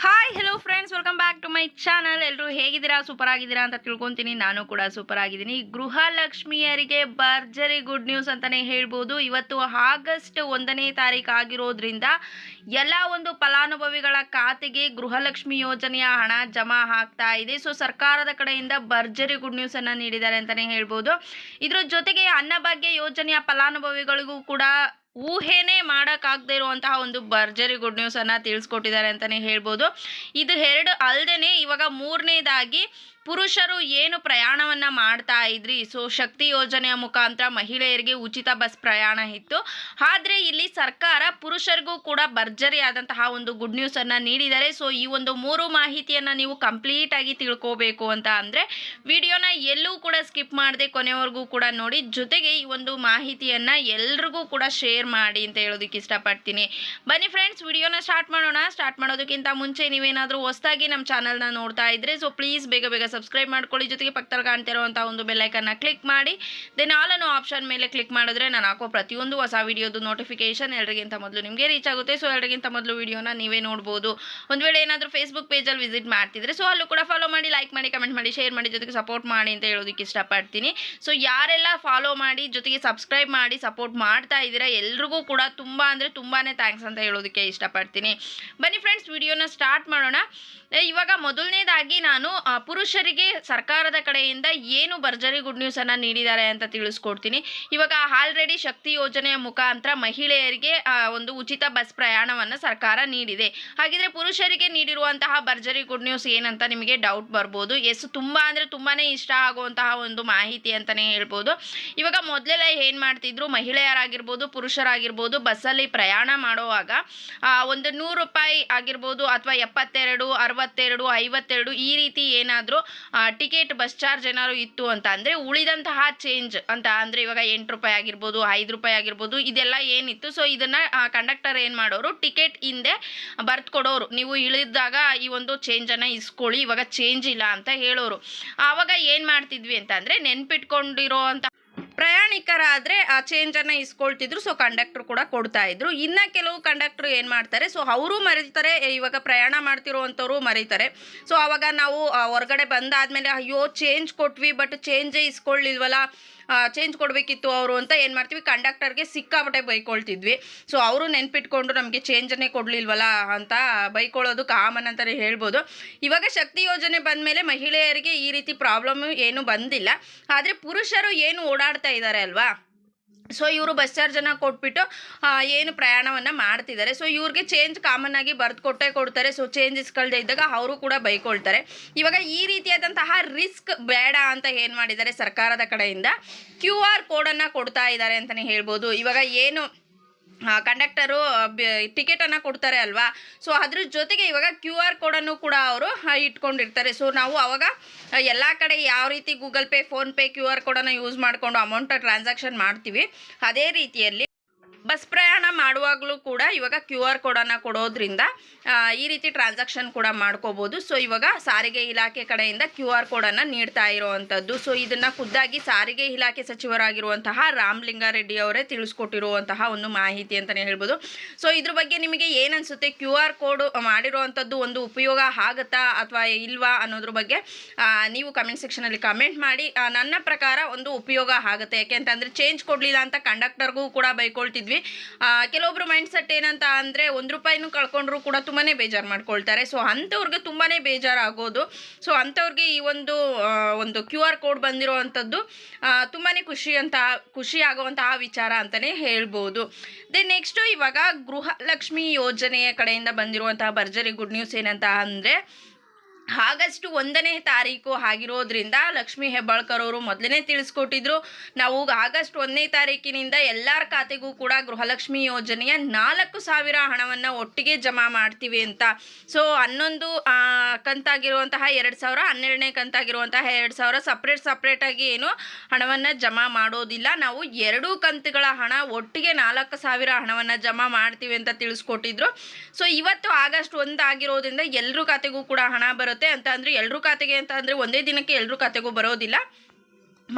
Hi hello friends welcome back to my channel ಎಲ್ಲರೂ ಹೇಗಿದ್ದೀರಾ? Super ಆಗಿದ್ದೀರಾ ಅಂತ ತಿಳ್ಕೊತೀನಿ. ನಾನು ಕೂಡ ಸೂಪರ್ ಆಗಿದ್ದೀನಿ. ಗೃಹಲಕ್ಷ್ಮಿಯರಿಗೆ ಭರ್ಜರಿ ಗುಡ್ ನ್ಯೂಸ್ ಅಂತಲೇ ಹೇಳ್ಬೋದು. ಇವತ್ತು ಆಗಸ್ಟ್ ಒಂದನೇ ತಾರೀಕು ಆಗಿರೋದ್ರಿಂದ ಎಲ್ಲ ಒಂದು ಫಲಾನುಭವಿಗಳ ಖಾತೆಗೆ ಗೃಹಲಕ್ಷ್ಮಿ ಯೋಜನೆಯ ಹಣ ಜಮಾ ಆಗ್ತಾ ಇದೆ. ಸೊ ಸರ್ಕಾರದ ಕಡೆಯಿಂದ ಭರ್ಜರಿ ಗುಡ್ ನ್ಯೂಸ್ ಅನ್ನ ನೀಡಿದ್ದಾರೆ ಅಂತಲೇ ಹೇಳ್ಬೋದು. ಇದರ ಜೊತೆಗೆ ಅನ್ನಭಾಗ್ಯ ಯೋಜನೆಯ ಫಲಾನುಭವಿಗಳಿಗೂ ಕೂಡ ಊಹೆನೇ ಮಾಡೋಕ್ಕಾಗದೇ ಇರುವಂತಹ ಒಂದು ಭರ್ಜರಿ ಗುಡ್ ನ್ಯೂಸನ್ನು ತಿಳಿಸ್ಕೊಟ್ಟಿದ್ದಾರೆ ಅಂತಲೇ ಹೇಳ್ಬೋದು. ಇದು ಎರಡು ಅಲ್ಲದೆ ಇವಾಗ ಮೂರನೇದಾಗಿ ಪುರುಷರು ಏನು ಪ್ರಯಾಣವನ್ನ ಮಾಡ್ತಾ ಇದ್ರಿ? ಸೊ, ಶಕ್ತಿ ಯೋಜನೆಯ ಮುಖಾಂತರ ಮಹಿಳೆಯರಿಗೆ ಉಚಿತ ಬಸ್ ಪ್ರಯಾಣ ಇತ್ತು. ಆದರೆ ಇಲ್ಲಿ ಸರ್ಕಾರ ಪುರುಷರಿಗೂ ಕೂಡ ಭರ್ಜರಿ ಆದಂತಹ ಒಂದು ಗುಡ್ ನ್ಯೂಸನ್ನು ನೀಡಿದ್ದಾರೆ ಸೊ, ಈ ಒಂದು ಮೂರು ಮಾಹಿತಿಯನ್ನ ನೀವು ಕಂಪ್ಲೀಟ್ ಆಗಿ ತಿಳ್ಕೋಬೇಕು ಅಂತ ಅಂದ್ರೆ, ವಿಡಿಯೋನ ಎಲ್ಲೂ ಕೂಡ ಸ್ಕಿಪ್ ಮಾಡದೆ ಕೊನೆವರೆಗೂ ಕೂಡ ನೋಡಿ, ಜೊತೆಗೆ ಈ ಒಂದು ಮಾಹಿತಿಯನ್ನ ಎಲ್ರಿಗೂ ಕೂಡ ಶೇರ್ ಮಾಡಿ ಅಂತ ಹೇಳೋದಕ್ಕೆ ಇಷ್ಟಪಡ್ತೀನಿ. ಬನ್ನಿ ಫ್ರೆಂಡ್ಸ್ ವಿಡಿಯೋನ ಸ್ಟಾರ್ಟ್ ಮಾಡೋಣ. ಸ್ಟಾರ್ಟ್ ಮಾಡೋದಕ್ಕಿಂತ ಮುಂಚೆ ನೀವೇನಾದರೂ ಹೊಸದಾಗಿ ನಮ್ಮ ಚಾನಲ್ನ ನೋಡ್ತಾ ಇದ್ರೆ ಸೊ ಪ್ಲೀಸ್ ಬೇಗ ಬೇಗ ಸಬ್ಸ್ಕ್ರೈಬ್ ಮಾಡ್ಕೊಳ್ಳಿ. ಜೊತೆಗೆ ಪಕ್ಕದಲ್ಲಿ ಕಾಣ್ತಿರೋಂಥ ಒಂದು ಬೆಲ್ಲೈಕನ್ನ ಕ್ಲಿಕ್ ಮಾಡಿ. ದೆನ್ ಆಲ್ ಆಪ್ಷನ್ ಮೇಲೆ ಕ್ಲಿಕ್ ಮಾಡಿದ್ರೆ ನಾನು ಹಾಕೋ ಪ್ರತಿಯೊಂದು ಹೊಸ ವಿಡಿಯೋದು ನೋಟಿಫಿಕೇಶನ್ ಎಲ್ಲರಿಗಿಂತ ಮೊದಲು ನಿಮಗೆ ರೀಚ್ ಆಗುತ್ತೆ. ಸೊ ಎಲ್ಲರಿಗಿಂತ ಮೊದಲು ವಿಡಿಯೋನ ನೀವೇ ನೋಡ್ಬೋದು. ಒಂದು ವೇಳೆ ಏನಾದರೂ ಫೇಸ್ಬುಕ್ ಪೇಜಲ್ಲಿ ವಿಸಿಟ್ ಮಾಡ್ತಿದ್ರೆ ಸೊ ಅಲ್ಲೂ ಕೂಡ ಫಾಲೋ ಮಾಡಿ ಲೈಕ್ ಮಾಡಿ ಕಮೆಂಟ್ ಮಾಡಿ ಶೇರ್ ಮಾಡಿ ಜೊತೆಗೆ ಸಪೋರ್ಟ್ ಮಾಡಿ ಅಂತ ಹೇಳೋದಕ್ಕೆ ಇಷ್ಟಪಡ್ತೀನಿ. ಸೊ ಯಾರೆಲ್ಲ ಫಾಲೋ ಮಾಡಿ ಜೊತೆಗೆ ಸಬ್ಸ್ಕ್ರೈಬ್ ಮಾಡಿ ಸಪೋರ್ಟ್ ಮಾಡ್ತಾ ಇದ್ದೀರಾ ಎಲ್ರಿಗೂ ಕೂಡ ತುಂಬ ಅಂದರೆ ತುಂಬಾ ಥ್ಯಾಂಕ್ಸ್ ಅಂತ ಹೇಳೋದಕ್ಕೆ ಇಷ್ಟಪಡ್ತೀನಿ. ಬನ್ನಿ ಫ್ರೆಂಡ್ಸ್ ವಿಡಿಯೋನ ಸ್ಟಾರ್ಟ್ ಮಾಡೋಣ. ಇವಾಗ ಮೊದಲನೇದಾಗಿ ನಾನು ಆ, ಪುರುಷರಿಗೆ ಸರ್ಕಾರದ ಕಡೆಯಿಂದ ಏನು ಭರ್ಜರಿ ಗುಡ್ ನ್ಯೂಸ್ ಅನ್ನ ನೀಡಿದ್ದಾರೆ ಅಂತ ತಿಳಿಸ್ಕೊಡ್ತೀನಿ. ಇವಾಗ ಆಲ್ರೆಡಿ ಶಕ್ತಿ ಯೋಜನೆಯ ಮುಖಾಂತರ ಮಹಿಳೆಯರಿಗೆ ಒಂದು ಉಚಿತ ಬಸ್ ಪ್ರಯಾಣವನ್ನು ಸರ್ಕಾರ ನೀಡಿದೆ. ಹಾಗಿದ್ರೆ ಪುರುಷರಿಗೆ ನೀಡಿರುವಂತಹ ಭರ್ಜರಿ ಗುಡ್ ನ್ಯೂಸ್ ಏನಂತ ನಿಮಗೆ ಡೌಟ್ ಬರ್ಬೋದು. ಎಸ್, ತುಂಬಾ ಅಂದರೆ ತುಂಬಾನೇ ಇಷ್ಟ ಆಗುವಂತಹ ಒಂದು ಮಾಹಿತಿ ಅಂತಾನೆ ಹೇಳ್ಬೋದು. ಇವಾಗ ಮೊದಲೆಲ್ಲ ಏನು ಮಾಡ್ತಿದ್ರು, ಮಹಿಳೆಯರಾಗಿರ್ಬೋದು, ಪುರುಷರಾಗಿರ್ಬೋದು, ಬಸ್ಸಲ್ಲಿ ಪ್ರಯಾಣ ಮಾಡುವಾಗ ಒಂದು ನೂರು ರೂಪಾಯಿ ಆಗಿರ್ಬೋದು ಅಥವಾ ಎಪ್ಪತ್ತೆರಡು, ಅರವತ್ತೆರಡು, ಐವತ್ತೆರಡು ಈ ರೀತಿ ಏನಾದರೂ ಟಿಕೆಟ್ ಬಸ್ ಚಾರ್ಜ್ ಏನಾದ್ರು ಇತ್ತು ಅಂತ ಅಂದರೆ ಉಳಿದಂತಹ ಚೇಂಜ್ ಅಂತ ಅಂದರೆ ಇವಾಗ ಎಂಟು ರೂಪಾಯಿ ಆಗಿರ್ಬೋದು, ಐದು ರೂಪಾಯಿ ಆಗಿರ್ಬೋದು, ಇದೆಲ್ಲ ಏನಿತ್ತು. ಸೊ ಇದನ್ನು ಕಂಡಕ್ಟರ್ ಏನು ಮಾಡೋರು, ಟಿಕೆಟ್ ಹಿಂದೆ ಕೊಡೋರು. ನೀವು ಇಳಿದಾಗ ಈ ಒಂದು ಚೇಂಜನ್ನು ಇಸ್ಕೊಳ್ಳಿ, ಇವಾಗ ಚೇಂಜ್ ಇಲ್ಲ ಅಂತ ಹೇಳೋರು. ಆವಾಗ ಏನು ಮಾಡ್ತಿದ್ವಿ ಅಂತ ಅಂದರೆ ನೆನ್ಪಿಟ್ಕೊಂಡಿರೋ ಪ್ರಯಾಣಿಕರಾದ್ರೆ ಆ ಚೇಂಜ್ ಅನ್ನ ಇಸ್ಕೊಳ್ತಿದ್ರು ಸೊ ಕಂಡಕ್ಟರ್ ಕೂಡ ಕೊಡ್ತಾ ಇದ್ರು. ಇನ್ನ ಕೆಲವು ಕಂಡಕ್ಟರ್ ಏನು ಮಾಡ್ತಾರೆ ಸೊ ಅವರು ಮರೀತಾರೆ ಇವಾಗ ಪ್ರಯಾಣ ಮಾಡ್ತಿರೋವಂಥವ್ರು ಮರೀತಾರೆ. ಸೊ ಆವಾಗ ನಾವು ಹೊರಗಡೆ ಬಂದಾದ್ಮೇಲೆ, ಅಯ್ಯೋ ಚೇಂಜ್ ಕೊಟ್ವಿ ಬಟ್ ಚೇಂಜೇ ಇಸ್ಕೊಳ್ಳಿಲ್ವಲ್ಲ ಚೇಂಜ್ ಕೊಡಬೇಕಿತ್ತು ಅವರು ಅಂತ ಏನು ಮಾಡ್ತೀವಿ? ಕಂಡಕ್ಟರ್ಗೆ ಸಿಕ್ಕಾಪಟ್ಟೆ ಬೈಕೊಳ್ತಿದ್ವಿ. ಸೊ ಅವರು ನೆನ್ಪಿಟ್ಕೊಂಡು ನಮಗೆ ಚೇಂಜನ್ನೇ ಕೊಡಲಿಲ್ವಲ್ಲ ಅಂತ ಬೈಕೊಳ್ಳೋದು ಕಾಮನ್ ಅಂತಲೇ ಹೇಳ್ಬೋದು. ಇವಾಗ ಶಕ್ತಿ ಯೋಜನೆ ಬಂದಮೇಲೆ ಮಹಿಳೆಯರಿಗೆ ಈ ರೀತಿ ಪ್ರಾಬ್ಲಮ್ ಏನು ಬಂದಿಲ್ಲ. ಆದರೆ ಪುರುಷರು ಏನು ಓಡಾಡ್ತಾ ಇದ್ದಾರೆ ಅಲ್ವಾ? ಸೊ ಇವರು ಬಸ್ ಚಾರ್ಜನ್ನು ಕೊಟ್ಬಿಟ್ಟು ಏನು ಪ್ರಯಾಣವನ್ನು ಮಾಡ್ತಿದ್ದಾರೆ. ಸೊ ಇವ್ರಿಗೆ ಚೇಂಜ್ ಕಾಮನ್ ಆಗಿ ಬರೆದು ಕೊಟ್ಟೇ ಕೊಡ್ತಾರೆ. ಸೊ ಚೇಂಜ್ ಇಸ್ಕೊಳ್ದೇ ಇದ್ದಾಗ ಅವರು ಕೂಡ ಬೈಕೊಳ್ತಾರೆ. ಇವಾಗ ಈ ರೀತಿಯಾದಂತಹ ರಿಸ್ಕ್ ಬೇಡ ಅಂತ ಏನು ಮಾಡಿದ್ದಾರೆ ಸರ್ಕಾರದ ಕಡೆಯಿಂದ ಕ್ಯೂ ಆರ್ ಕೋಡನ್ನು ಕೊಡ್ತಾ ಇದ್ದಾರೆ ಅಂತಲೇ ಹೇಳ್ಬೋದು. ಇವಾಗ ಏನು ಕಂಡಕ್ಟರು ಟಿಕೆಟನ್ನು ಕೊಡ್ತಾರೆ ಅಲ್ವಾ? ಸೊ ಅದ್ರ ಜೊತೆಗೆ ಇವಾಗ ಕ್ಯೂ ಆರ್ ಕೋಡನ್ನು ಕೂಡ ಅವರು ಇಟ್ಕೊಂಡಿರ್ತಾರೆ. ಸೊ ನಾವು ಅವಾಗ ಎಲ್ಲ ಕಡೆ ಯಾವ ರೀತಿ Google Pay PhonePe Q R ಕೋಡನ್ನು ಯೂಸ್ ಮಾಡಿಕೊಂಡು ಅಮೌಂಟ್ ಟ್ರಾನ್ಸಾಕ್ಷನ್ ಮಾಡ್ತೀವಿ. ಅದೇ ರೀತಿಯಲ್ಲಿ ಬಸ್ ಪ್ರಯಾಣ ಮಾಡುವಾಗಲೂ ಕೂಡ ಇವಾಗ ಕ್ಯೂ ಆರ್ ಕೋಡನ್ನು ಕೊಡೋದ್ರಿಂದ ಈ ರೀತಿ ಟ್ರಾನ್ಸಾಕ್ಷನ್ ಕೂಡ ಮಾಡ್ಕೋಬೋದು. ಸೊ, ಇವಾಗ ಸಾರಿಗೆ ಇಲಾಖೆ ಕಡೆಯಿಂದ ಕ್ಯೂ ಆರ್ ಕೋಡನ್ನು ನೀಡ್ತಾ ಇರುವಂಥದ್ದು. ಸೊ, ಇದನ್ನು ಖುದ್ದಾಗಿ ಸಾರಿಗೆ ಇಲಾಖೆ ಸಚಿವರಾಗಿರುವಂತಹ ರಾಮಲಿಂಗಾರೆಡ್ಡಿ ಅವರೇ ತಿಳಿಸ್ಕೊಟ್ಟಿರುವಂತಹ ಒಂದು ಮಾಹಿತಿ ಅಂತಲೇ ಹೇಳ್ಬೋದು. ಸೊ, ಇದ್ರ ಬಗ್ಗೆ ನಿಮಗೆ ಏನನ್ಸುತ್ತೆ? ಕ್ಯೂ ಆರ್ ಕೋಡ್ ಮಾಡಿರುವಂಥದ್ದು ಒಂದು ಉಪಯೋಗ ಆಗುತ್ತಾ ಅಥವಾ ಇಲ್ವಾ ಅನ್ನೋದ್ರ ಬಗ್ಗೆ ನೀವು ಕಮೆಂಟ್ ಸೆಕ್ಷನಲ್ಲಿ ಕಮೆಂಟ್ ಮಾಡಿ. ನನ್ನ ಪ್ರಕಾರ ಒಂದು ಉಪಯೋಗ ಆಗುತ್ತೆ. ಯಾಕೆಂತಂದರೆ, ಚೇಂಜ್ ಕೊಡಲಿಲ್ಲ ಅಂತ ಕಂಡಕ್ಟರ್ಗೂ ಕೂಡ ಬೈಕೊಳ್ತಿದ್ವಿ. ಆ, ಕೆಲವೊಬ್ರು ಮೈಂಡ್ ಸೆಟ್ ಏನಂತ ಅಂದರೆ ಒಂದು ರೂಪಾಯಿನೂ ಕಳ್ಕೊಂಡ್ರು ಕೂಡ ತುಂಬಾ ಬೇಜಾರು ಮಾಡ್ಕೊಳ್ತಾರೆ. ಸೊ ಅಂಥವ್ರಿಗೆ ತುಂಬಾ ಬೇಜಾರಾಗೋದು. ಸೊ ಅಂಥವ್ರಿಗೆ ಈ ಒಂದು ಒಂದು ಕ್ಯೂ ಆರ್ ಕೋಡ್ ಬಂದಿರುವಂಥದ್ದು ತುಂಬಾ ಖುಷಿ ಅಂತ ಖುಷಿ ಆಗುವಂತಹ ವಿಚಾರ ಅಂತಲೇ ಹೇಳ್ಬೋದು. ದೆನ್ ನೆಕ್ಸ್ಟು ಇವಾಗ ಗೃಹಲಕ್ಷ್ಮಿ ಯೋಜನೆಯ ಕಡೆಯಿಂದ ಬಂದಿರುವಂತಹ ಭರ್ಜರಿ ಗುಡ್ ನ್ಯೂಸ್ ಏನಂತ ಅಂದರೆ ಆಗಸ್ಟ್ ಒಂದನೇ ತಾರೀಕು ಆಗಿರೋದ್ರಿಂದ ಲಕ್ಷ್ಮೀ ಹೆಬ್ಬಾಳ್ಕರ್ ಅವರು ಮೊದಲನೇ ತಿಳಿಸ್ಕೊಟ್ಟಿದ್ರು. ನಾವು ಆಗಸ್ಟ್ ಒಂದನೇ ತಾರೀಕಿನಿಂದ ಎಲ್ಲರ ಖಾತೆಗೂ ಕೂಡ ಗೃಹಲಕ್ಷ್ಮಿ ಯೋಜನೆಯ ನಾಲ್ಕು ಸಾವಿರ ಹಣವನ್ನು ಒಟ್ಟಿಗೆ ಜಮಾ ಮಾಡ್ತೀವಿ ಅಂತ. ಸೊ ಹನ್ನೊಂದು ಕಂತಾಗಿರುವಂತಹ ಎರಡು ಸಾವಿರ, ಹನ್ನೆರಡನೇ ಕಂತಾಗಿರುವಂತಹ ಎರಡು ಸಾವಿರ ಸಪ್ರೇಟ್ ಸಪ್ರೇಟಾಗಿ ಏನು ಹಣವನ್ನು ಜಮಾ ಮಾಡೋದಿಲ್ಲ. ನಾವು ಎರಡೂ ಕಂತುಗಳ ಹಣ ಒಟ್ಟಿಗೆ ನಾಲ್ಕು ಸಾವಿರ ಹಣವನ್ನು ಜಮಾ ಮಾಡ್ತೀವಿ ಅಂತ ತಿಳಿಸ್ಕೊಟ್ಟಿದ್ರು. ಸೊ ಇವತ್ತು ಆಗಸ್ಟ್ ಒಂದು ಆಗಿರೋದ್ರಿಂದ ಎಲ್ಲರೂ ಖಾತೆಗೂ ಕೂಡ ಹಣ ಬರುತ್ತೆ. ಅಂತ ಅಂದರೆ ಎಲ್ಲರೂ ಖಾತೆಗೆ ಅಂತ ಅಂದರೆ ಒಂದೇ ದಿನಕ್ಕೆ ಎಲ್ಲರೂ ಖಾತೆಗೂ ಬರೋದಿಲ್ಲ.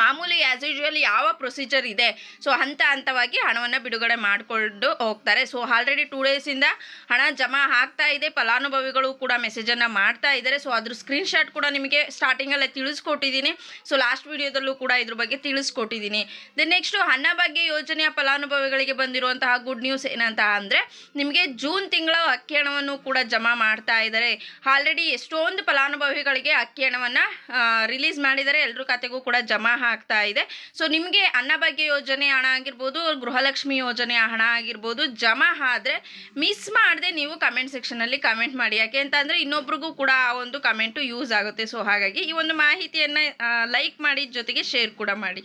ಮಾಮೂಲಿ ಆ್ಯಸ್ ಯೂಶ್ವಲ್ ಯಾವ ಪ್ರೊಸೀಜರ್ ಇದೆ. ಸೊ ಹಂತ ಹಂತವಾಗಿ ಹಣವನ್ನು ಬಿಡುಗಡೆ ಮಾಡಿಕೊಂಡು ಹೋಗ್ತಾರೆ. ಸೊ ಆಲ್ರೆಡಿ ಟೂ ಡೇಸಿಂದ ಹಣ ಜಮಾ ಆಗ್ತಾ ಇದೆ. ಫಲಾನುಭವಿಗಳು ಕೂಡ ಮೆಸೇಜನ್ನು ಮಾಡ್ತಾ ಇದ್ದಾರೆ. ಸೊ ಅದ್ರ ಸ್ಕ್ರೀನ್ಶಾಟ್ ಕೂಡ ನಿಮಗೆ ಸ್ಟಾರ್ಟಿಂಗಲ್ಲೇ ತಿಳಿಸ್ಕೊಟ್ಟಿದ್ದೀನಿ. ಸೊ ಲಾಸ್ಟ್ ವಿಡಿಯೋದಲ್ಲೂ ಕೂಡ ಇದ್ರ ಬಗ್ಗೆ ತಿಳಿಸ್ಕೊಟ್ಟಿದ್ದೀನಿ. ದೆನ್ ನೆಕ್ಸ್ಟು ಅನ್ನಭಾಗ್ಯ ಯೋಜನೆಯ ಫಲಾನುಭವಿಗಳಿಗೆ ಬಂದಿರುವಂತಹ ಗುಡ್ ನ್ಯೂಸ್ ಏನಂತ ಅಂದರೆ, ನಿಮಗೆ ಜೂನ್ ತಿಂಗಳ ಅಕ್ಕಿ ಹಣವನ್ನು ಕೂಡ ಜಮಾ ಮಾಡ್ತಾ ಇದ್ದಾರೆ. ಆಲ್ರೆಡಿ ಎಷ್ಟೊಂದು ಫಲಾನುಭವಿಗಳಿಗೆ ಅಕ್ಕಿ ಹಣವನ್ನು ರಿಲೀಸ್ ಮಾಡಿದ್ದಾರೆ. ಎಲ್ಲರೂ ಖಾತೆಗೂ ಕೂಡ ಜಮಾ ಆಗ್ತಾ ಇದೆ. ಸೊ ನಿಮಗೆ ಅನ್ನಭಾಗ್ಯ ಯೋಜನೆ ಹಣ ಆಗಿರ್ಬೋದು, ಗೃಹಲಕ್ಷ್ಮಿ ಯೋಜನೆಯ ಹಣ ಆಗಿರ್ಬೋದು, ಜಮಾ ಆದರೆ ಮಿಸ್ ಮಾಡದೆ ನೀವು ಕಮೆಂಟ್ ಸೆಕ್ಷನಲ್ಲಿ ಕಮೆಂಟ್ ಮಾಡಿ. ಯಾಕೆ ಅಂತಂದರೆ ಇನ್ನೊಬ್ರಿಗೂ ಕೂಡ ಆ ಒಂದು ಕಮೆಂಟು ಯೂಸ್ ಆಗುತ್ತೆ. ಸೊ ಹಾಗಾಗಿ ಈ ಒಂದು ಮಾಹಿತಿಯನ್ನು ಲೈಕ್ ಮಾಡಿ, ಜೊತೆಗೆ ಶೇರ್ ಕೂಡ ಮಾಡಿ.